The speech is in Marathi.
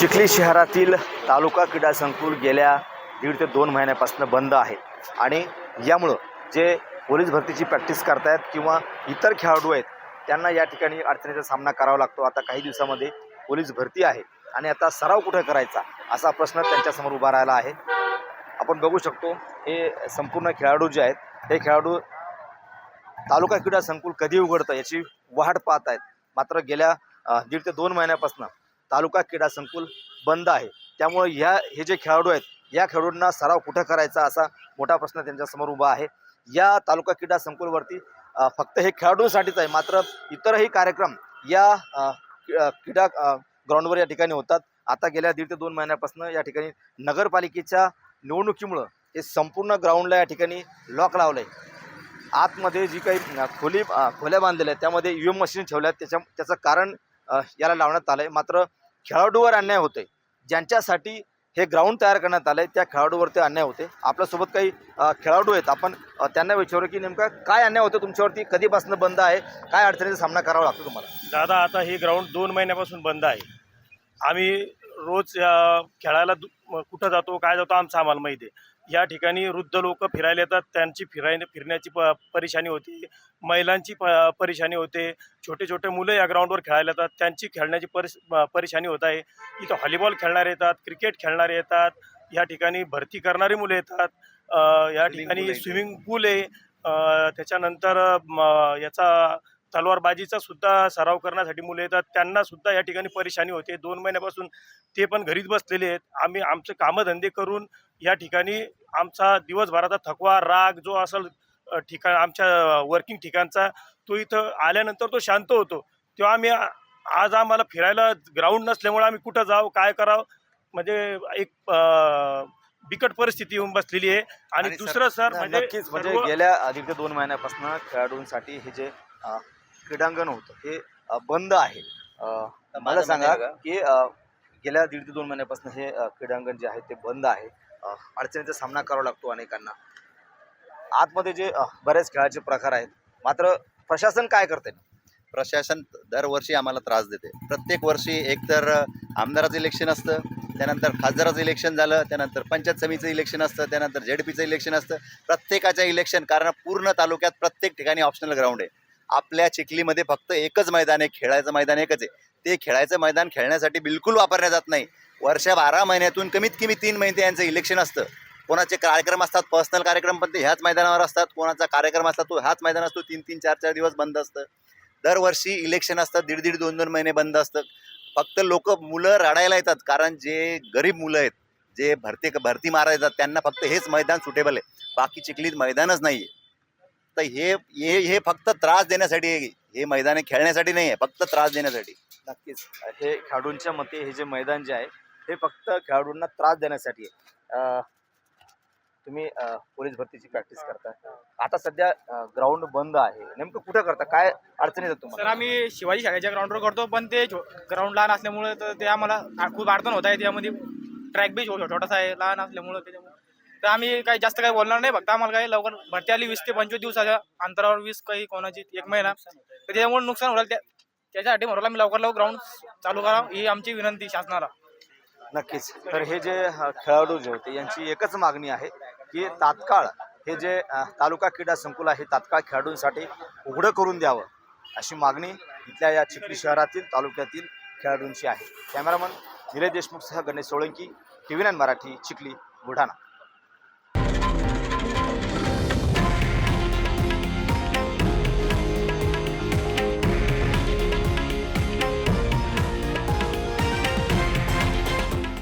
चिखली शहरातील तालुका क्रीडा संकुल गेल्या दीड ते दोन महिन्यापासून बंद आहे. आणि यामुळं जे पोलीस भरतीची प्रॅक्टिस करतायत किंवा इतर खेळाडू आहेत त्यांना या ठिकाणी अडचणीचा सामना करावा लागतो. आता काही दिवसामध्ये पोलीस भरती आहे आणि आता सराव कुठं करायचा असा प्रश्न त्यांच्यासमोर उभा राहिला आहे. आपण बघू शकतो हे संपूर्ण खेळाडू जे आहेत हे खेळाडू तालुका क्रीडा संकुल कधी उघडतं याची वाट पाहत आहेत. मात्र गेल्या दीड ते दोन महिन्यापासून तालुका क्रीडा संकुल बंद आहे. त्यामुळे ह्या हे जे खेळाडू आहेत या खेळाडूंना सराव कुठं करायचा असा मोठा प्रश्न त्यांच्यासमोर उभा आहे. या तालुका क्रीडा संकुलवरती फक्त हे खेळाडूंसाठीच आहे मात्र इतरही कार्यक्रम या क्री- क्रीडा ग्राउंडवर या ठिकाणी होतात. आता गेल्या दीड ते दोन महिन्यापासून या ठिकाणी नगरपालिकेच्या निवडणुकीमुळं हे संपूर्ण ग्राउंडला या ठिकाणी लॉक लावलं आहे आतमध्ये जी काही खोली खोल्या बांधलेल्या आहेत त्यामध्ये ई एम मशीन ठेवल्या आहेत. त्याच्या त्याचं कारण याला लावण्यात आलं आहे मात्र खेळाडूवर अन्याय होते ज्यांच्यासाठी हे ग्राउंड तयार करण्यात आलं आहे त्या खेळाडूवरती अन्याय होते आपल्यासोबत काही खेळाडू आहेत. आपण त्यांना विचारू की नेमका काय अन्याय होतो तुमच्यावरती? कधीपासून बंद आहे? काय अडचणीचा सामना करावा लागतो तुम्हाला? दादा आता हे ग्राउंड दोन महिन्यापासून बंद आहे. आम्ही रोज खेळायला दु- कुठं जातो काय जातो आमचं आम्हाला माहिती आहे. या ठिकाणी वृद्ध लोक फिरायला येतात. त्यांची फिराय फिरण्याची प परेशानी होते. महिलांची प परेशानी होते. छोटे छोटे मुलं या ग्राउंडवर खेळायला येतात. त्यांची खेळण्याची परिस परेशानी होत आहे. इथं व्हॉलीबॉल खेळणारे येतात क्रिकेट खेळणारे येतात. या ठिकाणी भरती करणारी मुलं येतात. या ठिकाणी. स्विमिंग पूल आहे. त्याच्यानंतर याचा तलवारबाजीचा सुद्धा सराव करण्यासाठी मुलं येतात. त्यांना सुद्धा या ठिकाणी परेशानी होते. दोन महिन्यापासून ते पण घरीच बसलेले आहेत. आम्ही आमचे कामधंदे करून या ठिकाणी आमचा दिवसभराचा थकवा राग जो असेल ठिकाण आमच्या वर्किंग ठिकाणचा तो इथं आल्यानंतर तो शांत होतो. तेव्हा आम्ही आज आम्हाला फिरायला ग्राउंड नसल्यामुळे आम्ही कुठं जाऊ काय करावं म्हणजे एक बिकट परिस्थिती येऊन बसलेली आहे. आणि आणि सर- दुसरं सर म्हणजे नक्कीच म्हणजे गेल्या दीड ते दोन महिन्यापासून खेळाडूंसाठी हे जे क्रीडांगण होतं हे बंद आहे. मला माझं सांगा की गेल्या दीड ते दोन महिन्यापासून हे क्रीडांगण जे आहे ते बंद आहे. अडचणीचा सामना करावा लागतो अनेकांना. आतमध्ये जे बरेच खेळाचे प्रकार आहेत मात्र प्रशासन काय करते प्रशासन दरवर्षी आम्हाला त्रास देते. प्रत्येक वर्षी एकतर आमदाराचं इलेक्शन असतं त्यानंतर खासदाराचं इलेक्शन झालं त्यानंतर पंचायत समितीचं इलेक्शन असतं त्यानंतर झेड पीचं इलेक्शन असतं. प्रत्येकाच्या इलेक्शन कारण पूर्ण तालुक्यात प्रत्येक ठिकाणी ऑप्शनल ग्राउंड आहे. आपल्या चिखलीमध्ये फक्त एकच मैदान आहे खेळायचं मैदान एकच आहे. ते खेळायचं मैदान खेळण्यासाठी बिलकुल वापरल्या जात नाही. वर्ष बारा महिन्यातून कमीत कमी तीन महिने यांचं इलेक्शन असतं. कोणाचे कार्यक्रम असतात पर्सनल कार्यक्रम पण ते ह्याच मैदानावर असतात. कोणाचा कार्यक्रम असतात तो ह्याच मैदान असतो. तीन तीन चार चार दिवस बंद असतं. दरवर्षी इलेक्शन असतं दीड दीड दोन दोन महिने बंद असतं फक्त लोक मुलं रडायला येतात कारण जे गरीब मुलं आहेत जे भरती भरती मारा येतात त्यांना फक्त हेच मैदान सुटेबल आहे. बाकी चिखलीत मैदानच नाही आहे तर हे हे हे फक्त त्रास देण्यासाठी आहे. हे मैदाने खेळण्यासाठी नाही आहे फक्त त्रास देण्यासाठी. नक्कीच. हे खेळाडूंच्या मते हे जे मैदान जे आहे हे फक्त खेळाडूंना त्रास देण्यासाठी आहे. तुम्ही पोलीस भरतीची प्रॅक्टिस करता आता सध्या ग्राउंड बंद आहे. नेमकं कुठं करता? काय अडचणी येतात सर आम्ही शिवाजी शाळेच्या ग्राउंडवर करतो पण ते ग्राउंड लहान असल्यामुळे तर ते आम्हाला खूप अडचण होत आहे त्यामध्ये. ट्रॅक बी छो- छोटासा आहे लहान असल्यामुळे त्याच्यामुळे तर आम्ही काही जास्त काही बोलणार नाही. फक्त आम्हाला काही लवकर भरती आली वीस ते पंचवीस दिवसाच्या अंतरावर वीस काही कोणाची एक महिना. तर त्याच्यामुळे नुकसान होईल. त्या त्याच्यासाठी म्हणून आम्ही लवकर लवकर ग्राउंड चालू करा ही आमची विनंती शासनाला. नक्कीच. तर हे जे खेळाडू जे होते यांची एकच मागणी आहे की तात्काळ हे जे तालुका क्रीडा संकुल आहे तात्काळ खेळाडूंसाठी उघडं करून द्यावं अशी मागणी इथल्या या चिखली शहरातील तालुक्यातील खेळाडूंची आहे. कॅमेरामन धीरे देशमुख सह Ganesh Solanki T V nine Marathi Chikhli Buldhana.